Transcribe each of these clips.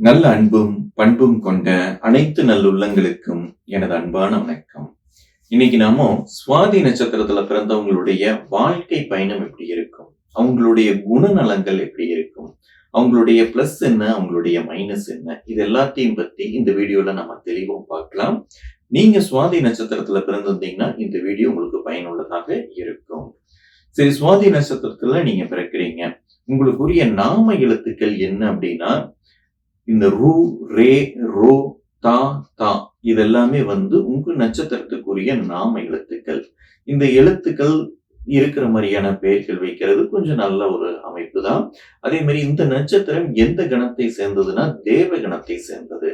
நல்ல அன்பும் பண்பும் கொண்ட அனைத்து நல்லுள்ளங்களுக்கும் எனது அன்பான வணக்கம். இன்னைக்கு நாம சுவாதி நட்சத்திரத்துல பிறந்தவங்களுடைய வாழ்க்கை பயணம் எப்படி இருக்கும்? அவங்களுடைய குணநலங்கள் எப்படி இருக்கும்? அவங்களுடைய பிளஸ் என்ன? அவங்களுடைய மைனஸ் என்ன? இது எல்லாத்தையும் பத்தி இந்த வீடியோல நம்ம தெளிவா பார்க்கலாம். நீங்க சுவாதி நட்சத்திரத்துல பிறந்திருந்தீங்கன்னா இந்த வீடியோ உங்களுக்கு பயனுள்ளதாக இருக்கும். சரி சுவாதி நட்சத்திரத்துல நீங்க பிறக்கிறீங்க. உங்களுக்குரிய நாம எழுத்துக்கள் என்ன அப்படின்னா இந்த ரூ ரே ரோ தா தா இதெல்லாமே வந்து உங்க நட்சத்திரத்துக்குரிய நாம எழுத்துக்கள். இந்த எழுத்துக்கள் இருக்கிற மாதிரியான பெயர்கள் வைக்கிறது கொஞ்சம் நல்ல ஒரு அமைப்பு தான் அதே மாதிரி இந்த நட்சத்திரம் எந்த கணத்தை சேர்ந்ததுன்னா தேவ கணத்தை சேர்ந்தது.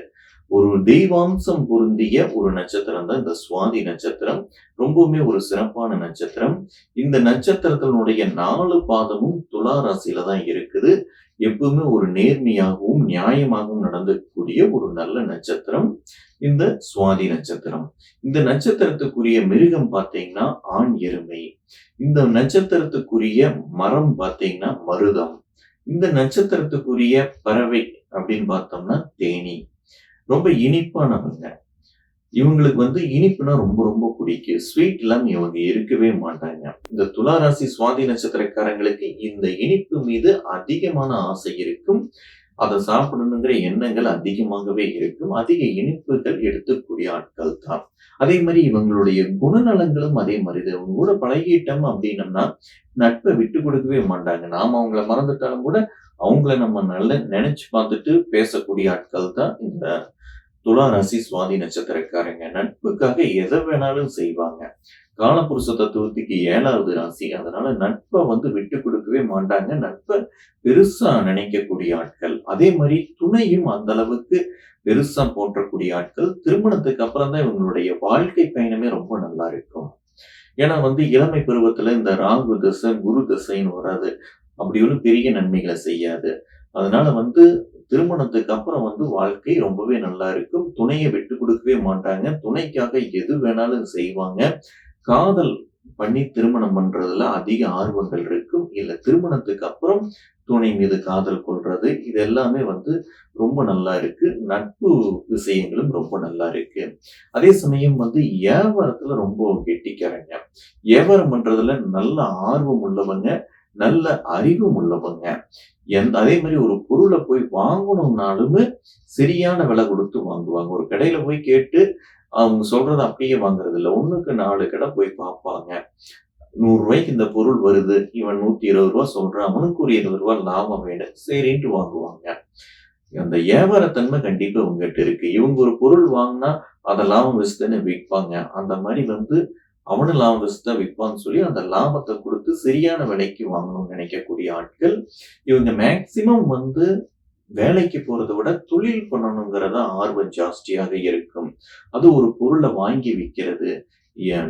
ஒரு தெய்வாம்சம் பொருந்திய ஒரு நட்சத்திரம் தான் இந்த சுவாதி நட்சத்திரம். ரொம்பவுமே ஒரு சிறப்பான நட்சத்திரம். இந்த நட்சத்திரத்தினுடைய நாலு பாதமும் துலா ராசியில தான் இருக்குது. எப்பவுமே ஒரு நேர்மையாகவும் நியாயமாகவும் நடந்தக்கூடிய ஒரு நல்ல நட்சத்திரம். இந்த சுவாதி நட்சத்திரம். இந்த நட்சத்திரத்துக்குரிய மிருகம் பார்த்தீங்கன்னா ஆண் எருமை. இந்த நட்சத்திரத்துக்குரிய மரம் பார்த்தீங்கன்னா மருதம். இந்த நட்சத்திரத்துக்குரிய பறவை அப்படின்னு பார்த்தோம்னா தேனி. ரொம்ப இனிப்பானவங்க. இவங்களுக்கு வந்து இனிப்புனா ரொம்ப ரொம்ப பிடிக்கும். ஸ்வீட் இல்லாம இவங்க இருக்கவே மாட்டாங்க. இந்த துளாராசி சுவாதி நட்சத்திரக்காரங்களுக்கு இந்த இனிப்பு மீது அதிகமான ஆசை இருக்கும். அதை சாப்பிடணுங்கிற எண்ணங்கள் அதிகமாகவே இருக்கும். அதிக இனிப்புகள் எடுத்துக்கூடிய ஆட்கள் தான். அதே மாதிரி இவங்களுடைய குணநலங்களும் அதே மாதிரி தான். இவங்க கூட பழகிட்டோம் அப்படின்னம்னா நட்பை விட்டு கொடுக்கவே மாட்டாங்க. நாம அவங்கள மறந்துட்டாலும் கூட அவங்கள நம்ம நல்ல நினைச்சு பார்த்துட்டு பேசக்கூடிய ஆட்கள் தான் இந்த துலா ராசி சுவாதி நட்சத்திரக்காரங்க. நட்புக்காக எதை வேணாலும் செய்வாங்க. காலபுருஷ தத்துவத்துக்கு ஏழாவது ராசி. அதனால நட்பை வந்து விட்டு கொடுக்கவே மாட்டாங்க. நட்பை பெருசா நினைக்கக்கூடிய ஆட்கள். அதே மாதிரி துணையும் அந்த அளவுக்கு பெருசா போற்றக்கூடிய ஆட்கள். திருமணத்துக்கு அப்புறம் தான் இவங்களுடைய வாழ்க்கை பயணமே ரொம்ப நல்லா இருக்கும். ஏன்னா வந்து இளமை பருவத்துல இந்த ராகு தசை குரு தசைன்னு வராது. அப்படி ஒன்றும் பெரிய நன்மைகளை செய்யாது. அதனால வந்து திருமணத்துக்கு அப்புறம் வந்து வாழ்க்கை ரொம்பவே நல்லா இருக்கும். துணையை விட்டு கொடுக்கவே மாட்டாங்க. துணைக்காக எது வேணாலும் செய்வாங்க. காதல் பண்ணி திருமணம் பண்றதுல அதிக ஆர்வங்கள் இருக்கும். இல்ல திருமணத்துக்கு அப்புறம் துணை மீது காதல் கொள்றது இது எல்லாமே வந்து ரொம்ப நல்லா இருக்கு. நட்பு விஷயங்களும் ரொம்ப நல்லா இருக்கு. அதே சமயம் வந்து ஏவரத்துல ரொம்ப கெட்டிக்காரங்க. வியாபாரம் பண்றதுல நல்ல ஆர்வம் உள்ளவங்க. நல்ல அறிவும் உள்ளவங்க எந்த அதே மாதிரி ஒரு பொருளை போய் வாங்கணும்னாலுமே சரியான விலை கொடுத்து வாங்குவாங்க. ஒரு கடையில போய் கேட்டு அவங்க சொல்றத அப்படியே வாங்குறது இல்லை. ஒண்ணுக்கு நாலு கடை போய் பார்ப்பாங்க. நூறு ரூபாய்க்கு இந்த பொருள் வருது. இவன் நூத்தி இருபது ரூபா சொல்றான். அவனுக்கு ஒரு இருபது ரூபா லாபம் வேணும். சரின்ட்டு வாங்குவாங்க. அந்த வியாபாரத்தன்மை கண்டிப்பா உங்ககிட்ட இருக்கு. இவங்க ஒரு பொருள் வாங்கினா அதை லாபம் வச்சுதானே விற்பாங்க. அந்த மாதிரி வந்து அவனு லாபத்தை விற்பான்னு சொல்லி அந்த லாபத்தை கொடுத்து சரியான விலைக்கு வாங்கணும்னு நினைக்கக்கூடிய ஆட்கள் இவங்க மேக்சிமம் வந்து வேலைக்கு போறதை விட தொழில் பண்ணணுங்கிறத ஆர்வம் ஜாஸ்தியாக இருக்கும். அது ஒரு பொருளை வாங்கி விற்கிறது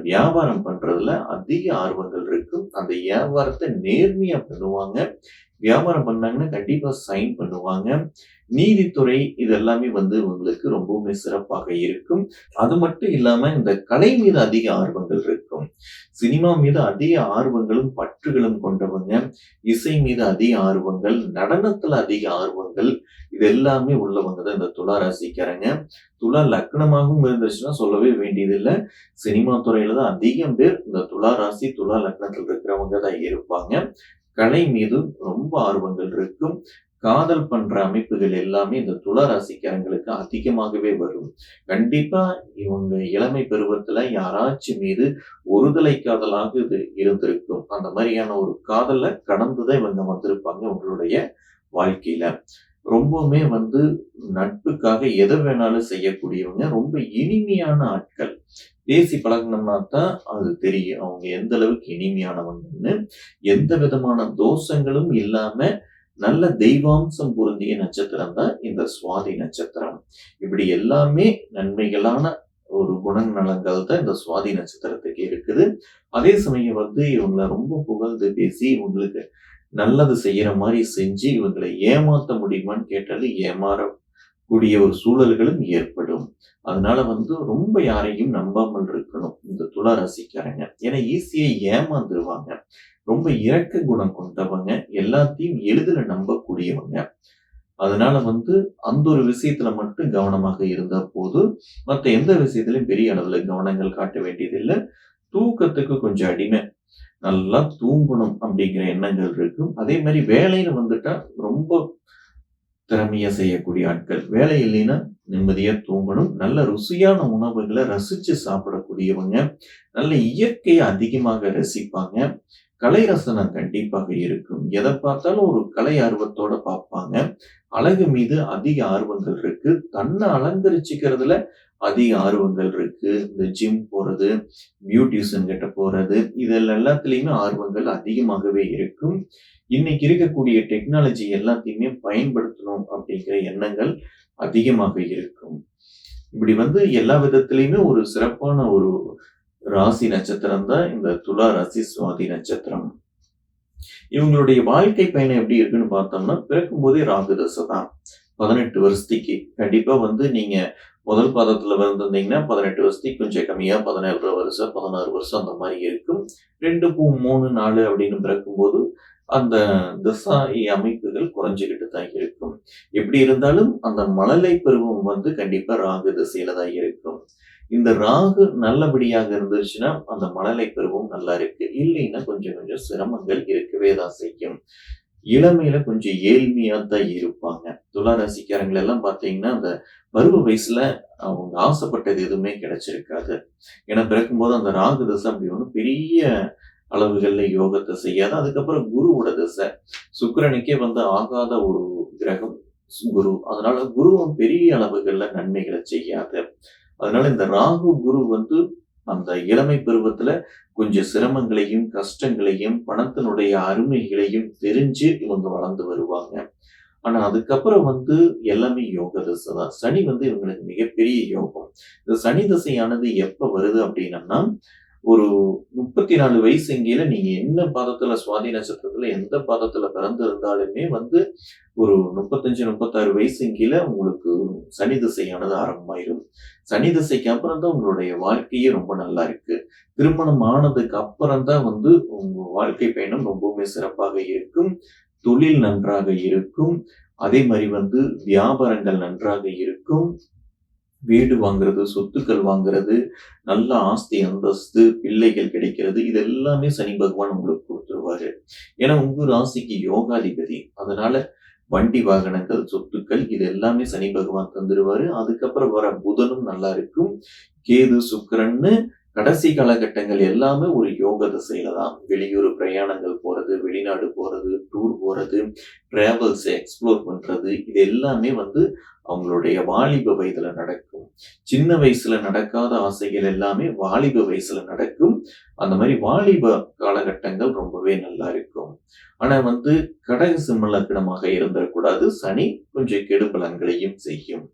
வியாபாரம் பண்றதுல அதிக ஆர்வங்கள் இருக்கும். அந்த வியாபாரத்தை நேர்மையா பண்ணுவாங்க. வியாபாரம் பண்ணாங்கன்னா கண்டிப்பா சைன் பண்ணுவாங்க. நீதித்துறை இதெல்லாமே வந்து உங்களுக்கு ரொம்பவுமே சிறப்பாக இருக்கும். அது மட்டும் இல்லாம இந்த கலை மீது அதிக ஆர்வங்கள் இருக்கும். சினிமா மீது அதிக ஆர்வங்களும் பற்றுகளும் கொண்டவங்க இசை மீது அதிக ஆர்வங்கள் நடனத்துல அதிக ஆர்வங்கள் இது எல்லாமே உள்ளவங்க தான் இந்த துளா ராசிக்காரங்க. துளா லக்னமாகவும் இருந்துச்சுன்னா சொல்லவே வேண்டியதில்லை. சினிமா துறையில தான் அதிகம் பேர் இந்த துளா ராசி துலா லக்னத்தில் இருக்கிறவங்க தான் இருப்பாங்க. கலை மீது ரொம்ப ஆர்வங்கள் இருக்கும். காதல் பண்ற அமைப்புகள் எல்லாமே இந்த துளராசிக்காரங்களுக்கு அதிகமாகவே வரும். கண்டிப்பா இவங்க இளமை பருவத்துல யாராச்சும் மீது ஒருதலை காதலாக இது இருந்திருக்கும். அந்த மாதிரியான ஒரு காதலை கடந்துதான் இவங்க வந்திருப்பாங்க உங்களுடைய வாழ்க்கையில. ரொம்பவுமே வந்து நட்புக்காக எதை வேணாலும் செய்யக்கூடியவங்க ரொம்ப இனிமையான ஆட்கள். பேசி பழகினோம்னா தான் அது தெரியும். அவங்க எந்த அளவுக்கு இனிமையானவங்கன்னு. எந்த விதமான தோஷங்களும் இல்லாம நல்ல தெய்வாம்சம் பொருந்திய நட்சத்திரம் தான் இந்த சுவாதி நட்சத்திரம். இப்படி எல்லாமே நன்மைகளான ஒரு குணநலங்கள் தான் இந்த சுவாதி நட்சத்திரத்துக்கு இருக்குது. அதே சமயம் வந்து இவங்களை ரொம்ப புகழ்ந்து பேசி இவங்களுக்கு நல்லது செய்யற மாதிரி செஞ்சு இவங்களை ஏமாத்த முடியுமான்னு கேட்டாலும் ஏமாறக்கூடிய ஒரு சூழல்களும் ஏற்படும். அதனால வந்து ரொம்ப யாரையும் நம்பாமல் இருக்கணும். இந்த துளா ரசிக்காரங்க. ஏன்னா ஈஸியா ஏமாந்துருவாங்க. ரொம்ப இறக்க குணம் கொண்டவங்க எல்லாத்தையும் எளிதில் நம்பக்கூடியவங்க. அதனால வந்து அந்த ஒரு விஷயத்துல மட்டும் கவனமாக இருந்தா போதும். மற்ற எந்த விஷயத்திலையும் பெரிய அளவுல கவனங்கள் காட்ட வேண்டியதில்லை. தூக்கத்துக்கு கொஞ்சம் அடிமை. நல்லா தூங்கணும் அப்படிங்கிற எண்ணங்கள் இருக்கும். அதே மாதிரி வேலையில வந்துட்டா ரொம்ப திறமையா செய்யக்கூடிய ஆட்கள். வேலை இல்லைன்னா நிம்மதியா தூங்கணும். நல்ல ருசியான உணவுகளை ரசிச்சு சாப்பிடக்கூடியவங்க. நல்ல இயற்கையை அதிகமாக ரசிப்பாங்க. கலை ரசனம் கண்டிப்பாக இருக்கும். எதை பார்த்தாலும் ஒரு கலை ஆர்வத்தோட பார்ப்பாங்க. அழகு மீது அதிக ஆர்வங்கள் இருக்கு. தன்னை அலங்கரிச்சுக்கிறதுல அதிக ஆர்வங்கள் இருக்கு. இந்த ஜிம் போறது பியூட்டிஷியன் கிட்ட போறது இதில் எல்லாத்துலேயுமே ஆர்வங்கள் அதிகமாகவே இருக்கும். இன்னைக்கு இருக்கக்கூடிய டெக்னாலஜி எல்லாத்தையுமே பயன்படுத்தணும் அப்படிங்கிற எண்ணங்கள் அதிகமாக இருக்கும். இப்படி வந்து எல்லா விதத்திலையுமே ஒரு சிறப்பான ஒரு ராசி நட்சத்திரம் தான் இந்த துலா ராசி சுவாதி நட்சத்திரம். இவங்களுடைய வாழ்க்கை பயணம் எப்படி இருக்குன்னு பார்த்தோம்னா பிறக்கும் போதே ராகு தசை தான். பதினெட்டு வருஷத்துக்கு கண்டிப்பா வந்து நீங்க முதல் பாதத்துல வந்திருந்தீங்கன்னா பதினெட்டு வருஷத்துக்கு கொஞ்சம் கம்மியா பதினேழு வருஷம் பதினாறு வருஷம் அந்த மாதிரி இருக்கும். ரெண்டு பூ மூணு நாலு அப்படின்னு பிறக்கும்போது அந்த திசா அமைப்புகள் குறைஞ்சுக்கிட்டு தான் இருக்கும். எப்படி இருந்தாலும் அந்த மழலை பருவம் வந்து கண்டிப்பா ராகு திசையில தான் இருக்கும். இந்த ராகு நல்லபடியாக இருந்துச்சுன்னா அந்த மழலை பருவம் நல்லா இருக்கு. இல்லைன்னா கொஞ்சம் கொஞ்சம் சிரமங்கள் இருக்கவே தான் செய்யும். இளமையில கொஞ்சம் ஏழ்மையா தான் இருப்பாங்க. துளாராசிக்காரங்களை எல்லாம் பாத்தீங்கன்னா அந்த பருவ வயசுல அவங்க ஆசைப்பட்டது எதுவுமே கிடைச்சிருக்காது. ஏன்னா பிறக்கும்போது அந்த ராகு தசை அப்படி ஒன்று பெரிய அளவுகளில் யோகத்தை செய்யாது. அதுக்கப்புறம் குருவோட தசை. சுக்கிரனுக்கே வந்து ஆகாத ஒரு கிரகம் குரு. அதனால குருவும் பெரிய அளவுகள்ல நன்மைகளை செய்யாது. அதனால இந்த ராகு குரு வந்து அந்த இளமை பருவத்துல கொஞ்சம் சிரமங்களையும் கஷ்டங்களையும் பணத்தினுடைய அருமைகளையும் தெரிஞ்சு இவங்க வளர்ந்து வருவாங்க. ஆனா அதுக்கப்புறம் வந்து எல்லாமே யோக தசை தான். சனி வந்து இவங்களுக்கு மிகப்பெரிய யோகம். இந்த சனி தசையானது எப்ப வருது அப்படின்னா ஒரு முப்பத்தி நாலு வயசு இங்கேயில நீங்க என்ன பாதத்துல சுவாதி நட்சத்திரத்துல எந்த பாதத்துல பிறந்திருந்தாலுமே வந்து ஒரு முப்பத்தஞ்சு முப்பத்தாறு வயசு கீழே உங்களுக்கு சனி திசையானது ஆரம்பமாயிரும். சனி திசைக்கு அப்புறம் தான் உங்களுடைய வாழ்க்கையே ரொம்ப நல்லா இருக்கு. திருமணம் ஆனதுக்கு அப்புறம் தான் வந்து உங்க வாழ்க்கை பயணம் ரொம்பவுமே சிறப்பாக இருக்கும். தொழில் நன்றாக இருக்கும். அதே மாதிரி வந்து வியாபாரங்கள் நன்றாக இருக்கும். வீடு வாங்குறது சொத்துக்கள் வாங்குறது நல்ல ஆஸ்தி அந்தஸ்து பிள்ளைகள் கிடைக்கிறது இது எல்லாமே சனி பகவான் உங்களுக்கு கொடுத்துருவாரு. ஏன்னா உங்க ராசிக்கு யோகாதிபதி. அதனால வண்டி வாகனங்கள் சொத்துக்கள் இது எல்லாமே சனி பகவான் தந்துருவாரு. அதுக்கப்புறம் வர புதனும் நல்லா இருக்கும். கேது சுக்கரன்னு கடைசி காலகட்டங்கள் எல்லாமே ஒரு யோக திசையில தான். வெளியூர் பிரயாணங்கள் போகிறது வெளிநாடு போறது டூர் போறது டிராவல்ஸ் எக்ஸ்ப்ளோர் பண்றது இது எல்லாமே வந்து அவங்களுடைய வாலிப வயதில் நடக்கும். சின்ன வயசுல நடக்காத ஆசைகள் எல்லாமே வாலிப வயசுல நடக்கும். அந்த மாதிரி வாலிப காலகட்டங்கள் ரொம்பவே நல்லா இருக்கும். ஆனா வந்து கடக சிம்மலக்கணமாக இருந்துடக்கூடாது. சனி கொஞ்சம் கெடுபலன்களையும் செய்யும்.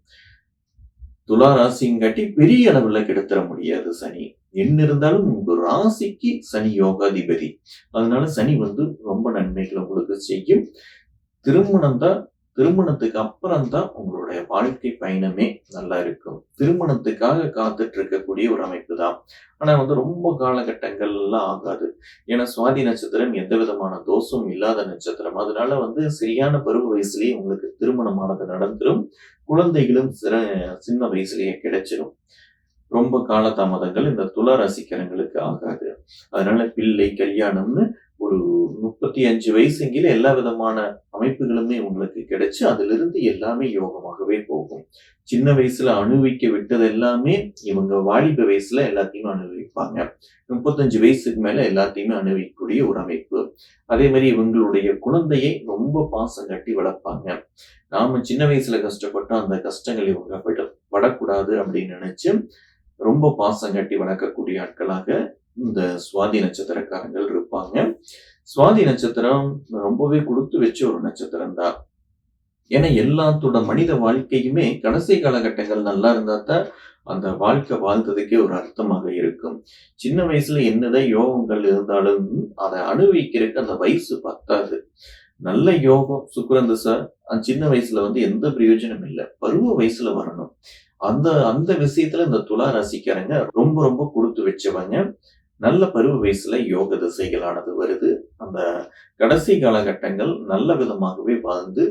துலா ராசிங்காட்டி பெரிய அளவில் கெடுத்துட முடியாது சனி. என்ன இருந்தாலும் உங்க ராசிக்கு சனி யோகாதிபதி. அதனால சனி வந்து ரொம்ப நன்மைகளை உங்களுக்கு செய்யும். திருமணம் தான் திருமணத்துக்கு அப்புறம் தான் உங்களுடைய வாழ்க்கை பயணமே நல்லா இருக்கும். திருமணத்துக்காக காத்துட்டு இருக்கக்கூடிய ஒரு அமைப்பு தான் ஆனா வந்து ரொம்ப காலகட்டங்கள் எல்லாம் ஆகாது. ஏன்னா சுவாதி நட்சத்திரம் எந்த விதமான தோஷம் இல்லாத நட்சத்திரம். அதனால வந்து சரியான பருவ வயசுலயே உங்களுக்கு திருமணமானது நடந்துடும் குழந்தைகளும் சிற சின்ன வயசுலயே கிடைச்சிடும் ரொம்ப காலதாமதங்கள் இந்த துள ரசிக்கிறவங்களுக்கு ஆகாது. அதனால பிள்ளை கல்யாணம்னு ஒரு முப்பத்தி அஞ்சு வயசுங்கில எல்லா விதமான அமைப்புகளுமே உங்களுக்கு கிடைச்சு அதிலிருந்து எல்லாமே யோகமாகவே போகும். சின்ன வயசுல அணுவிக்க விட்டது எல்லாமே இவங்க வாலிப வயசுல எல்லாத்தையுமே அனுபவிப்பாங்க. முப்பத்தஞ்சு வயசுக்கு மேல எல்லாத்தையுமே அனுபவிக்கக்கூடிய ஒரு அமைப்பு. அதே மாதிரி இவங்களுடைய குழந்தையை ரொம்ப பாசம் கட்டி வளர்ப்பாங்க. நாம சின்ன வயசுல கஷ்டப்பட்டோம் அந்த கஷ்டங்கள் இவங்க படக்கூடாது அப்படின்னு நினைச்சு ரொம்ப பாசம் கட்டி வளர்க்கக்கூடிய ஆட்களாக இந்த சுவாதி நட்சத்திரக்காரங்கள் இருப்பாங்க. சுவாதி நட்சத்திரம் ரொம்பவே கொடுத்து வச்ச ஒரு நட்சத்திரம் தான் ஏன்னா எல்லாத்தோட மனித வாழ்க்கையுமே கடைசி காலகட்டங்கள் நல்லா இருந்தா தான் அந்த வாழ்க்கை வாழ்ந்ததுக்கே ஒரு அர்த்தமாக இருக்கும். சின்ன வயசுல என்னதான் யோகங்கள் இருந்தாலும் அதை அனுபவிக்கிறதுக்கு அந்த வயசு பத்தாது. நல்ல யோகம் சுக்கரந்த சார் அந்த சின்ன வயசுல வந்து எந்த பிரயோஜனம் இல்லை. பருவ வயசுல வரணும். அந்த அந்த விஷயத்துல இந்த துலா ராசிக்காரங்க ரொம்ப ரொம்ப கொடுத்து வச்சவங்க. நல்ல பருவ வயசுல யோக திசைகளானது வருது. அந்த கடைசி காலகட்டங்கள் நல்ல விதமாகவே வாழ்ந்து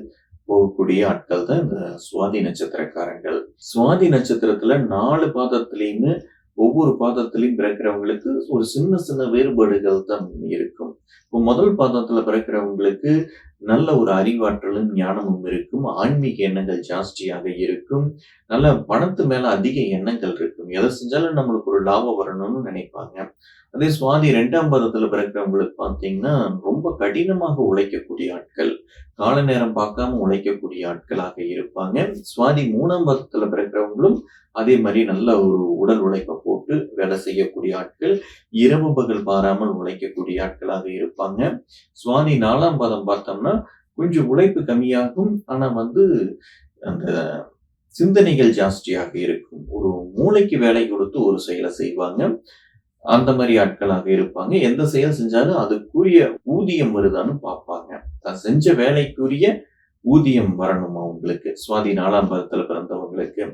போகக்கூடிய ஆட்கள் தான் இந்த சுவாதி நட்சத்திரக்காரங்கள் சுவாதி நட்சத்திரத்துல நாலு பாதத்திலையுமே ஒவ்வொரு பாதத்திலையும் பிறக்கிறவங்களுக்கு ஒரு சின்ன சின்ன வேறுபாடுகள் தான் இருக்கும். இப்போ முதல் பாதத்துல பிறக்கிறவங்களுக்கு நல்ல ஒரு அறிவாற்றலும் ஞானமும் இருக்கும். ஆன்மீக எண்ணங்கள் ஜாஸ்தியாக இருக்கும். நல்ல பணத்து மேல அதிக எண்ணங்கள் இருக்கும். எதை செஞ்சாலும் நம்மளுக்கு ஒரு லாபம் வரணும்னு நினைப்பாங்க. அதே சுவாதி ரெண்டாம் பதத்துல பிறக்கிறவங்களுக்கு பார்த்தீங்கன்னா ரொம்ப கடினமாக உழைக்கக்கூடிய ஆட்கள் கால நேரம் பார்க்காம உழைக்கக்கூடிய ஆட்களாக இருப்பாங்க. சுவாதி மூணாம் பதத்துல பிறக்கிறவங்களும் அதே மாதிரி நல்ல ஒரு உடல் உழைப்பை போட்டு வேலை செய்யக்கூடிய ஆட்கள் இரவு பகல் பாராமல் உழைக்கக்கூடிய ஆட்களாக இருப்பாங்க. சுவாதி நாலாம் பதம் பார்த்தோம்னா கொஞ்சம் உழைப்பு கம்மியாகும் ஆனா வந்து அந்த சிந்தனைகள் ஜாஸ்தியாக இருக்கும். ஒரு மூளைக்கு வேலை கொடுத்து ஒரு செயலை செய்வாங்க. அந்த மாதிரி ஆட்களாக இருப்பாங்க. எந்த செயல் செஞ்சாலும் அதுக்குரிய ஊதியம் வருதான்னு பார்ப்பாங்க. தான் செஞ்ச வேலைக்குரிய ஊதியம் வரணும் அவங்களுக்கு சுவாதி நாலாம் பாதத்துல பிறந்தவங்களுக்கு.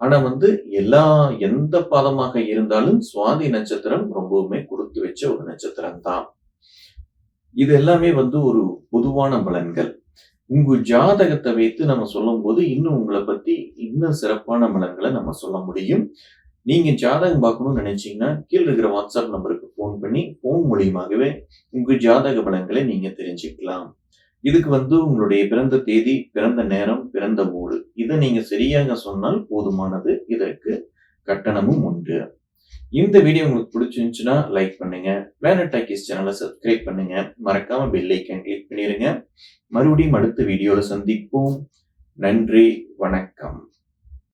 ஆனா வந்து எல்லா எந்த பாதமாக இருந்தாலும் சுவாதி நட்சத்திரம் ரொம்பவுமே கொடுத்து வச்ச ஒரு நட்சத்திரம் தான். இது எல்லாமே வந்து ஒரு பொதுவான பலன்கள். உங்க ஜாதகத்தை வைத்து நம்ம சொல்லும் போது இன்னும் உங்களை பத்தி இன்னும் சிறப்பான பலன்களை நம்ம சொல்ல முடியும். நீங்கள் ஜாதகம் பார்க்கணும்னு நினைச்சீங்கன்னா கீழே இருக்கிற வாட்ஸ்அப் நம்பருக்கு ஃபோன் பண்ணி ஃபோன் மூலியமாகவே உங்கள் ஜாதக பலன்களை நீங்கள் தெரிஞ்சுக்கலாம். இதுக்கு வந்து உங்களுடைய பிறந்த தேதி பிறந்த நேரம் பிறந்த ஊடு இதை நீங்கள் சரியாக சொன்னால் போதுமானது. இதற்கு கட்டணமும் உண்டு. இந்த வீடியோ உங்களுக்கு பிடிச்சிருந்துச்சுன்னா லைக் பண்ணுங்க. பிளானட் டாக்கிஸ் சேனலை சப்ஸ்கிரைப் பண்ணுங்க. மறக்காம பெல் ஐக்கன் கிளிக் பண்ணிடுங்க மறுபடியும் அடுத்த வீடியோவில் சந்திப்போம். நன்றி வணக்கம்.